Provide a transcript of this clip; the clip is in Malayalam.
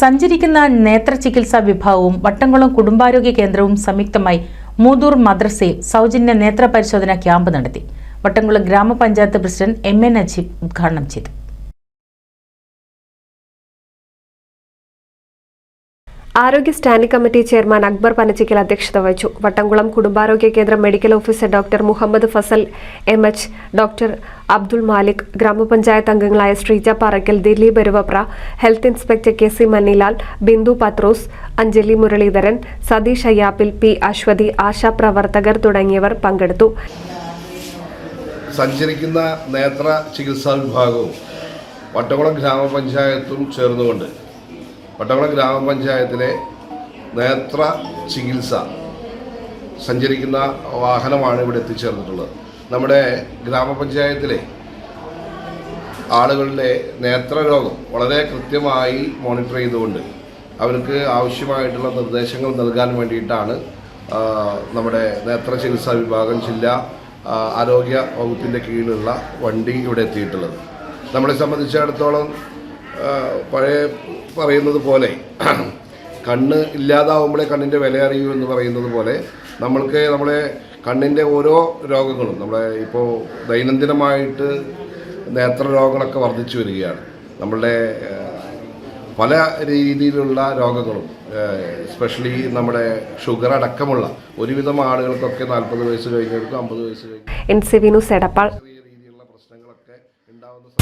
സഞ്ചരിക്കുന്ന നേത്ര ചികിത്സാ വിഭാഗവും വട്ടംകുളം കുടുംബാരോഗ്യ കേന്ദ്രവും സംയുക്തമായി മൂതൂർ മദ്രസയിൽ സൗജന്യ നേത്ര പരിശോധന ക്യാമ്പ് നടത്തി. വട്ടംകുളം ഗ്രാമപഞ്ചായത്ത് പ്രസിഡന്റ് എം എ നജീബ് ഉദ്ഘാടനം ചെയ്തു. ആരോഗ്യ standing committee chairman Akbar Panachikkal അധ്യക്ഷത വഹിച്ചു. വട്ടംകുളം കുടുംബാരോഗ്യ കേന്ദ്രം medical officer doctor Muhammad Fazal M H doctor Abdul Malik ഗ്രാമപഞ്ചായത്ത് അംഗങ്ങളായ Sreeja Parakkal Dileep Eruvapra health inspector K C Mannilal Bindu Pathros Anjali Muraleedharan Satheesh Ayyappil P Aswathy ASHA പ്രവർത്തകർ തുടങ്ങിയവർ പങ്കെടുത്തു. സഞ്ചരിക്കുന്ന നേത്ര ചികിത്സാ വിഭാഗവും വട്ടകുളം ഗ്രാമപഞ്ചായത്തും ചേർന്നുകൊണ്ട് വട്ടകുളം ഗ്രാമപഞ്ചായത്തിലെ നേത്ര ചികിത്സ സഞ്ചരിക്കുന്ന വാഹനമാണ് ഇവിടെ എത്തിച്ചേർന്നിട്ടുള്ളത്. നമ്മുടെ ഗ്രാമപഞ്ചായത്തിലെ ആളുകളുടെ നേത്രരോഗം വളരെ കൃത്യമായി മോണിറ്റർ ചെയ്തുകൊണ്ട് അവർക്ക് ആവശ്യമായിട്ടുള്ള നിർദ്ദേശങ്ങൾ നൽകാൻ വേണ്ടിയിട്ടാണ് നമ്മുടെ നേത്ര ചികിത്സാ വിഭാഗം ജില്ലാ ആരോഗ്യ വകുപ്പിന്റെ കീഴിലുള്ള വണ്ടി ഇവിടെ എത്തിയിട്ടുള്ളത്. നമ്മളെ സംബന്ധിച്ചിടത്തോളം പഴയ പറയുന്നത് പോലെ കണ്ണ് ഇല്ലാതാവുമ്പോഴേ കണ്ണിന്റെ വില അറിയൂ എന്ന് പറയുന്നത് പോലെ നമ്മൾക്ക് നമ്മുടെ കണ്ണിന്റെ ഓരോ രോഗങ്ങളും നമ്മുടെ ഇപ്പോൾ ദൈനംദിനമായിട്ട് നേത്ര രോഗങ്ങളൊക്കെ വർദ്ധിച്ചു വരികയാണ്. നമ്മളുടെ പല രീതിയിലുള്ള രോഗങ്ങളും എസ്പെഷ്യലി നമ്മുടെ ഷുഗർ അടക്കമുള്ള ഒരുവിധം ആളുകൾക്കൊക്കെ നാൽപ്പത് വയസ്സ് കഴിഞ്ഞവർക്കും അമ്പത് വയസ്സ് കഴിഞ്ഞ എൻ സി വിനു സെടപ്പാൾ ചെറിയ രീതിയിലുള്ള പ്രശ്നങ്ങളൊക്കെ ഉണ്ടാകുന്ന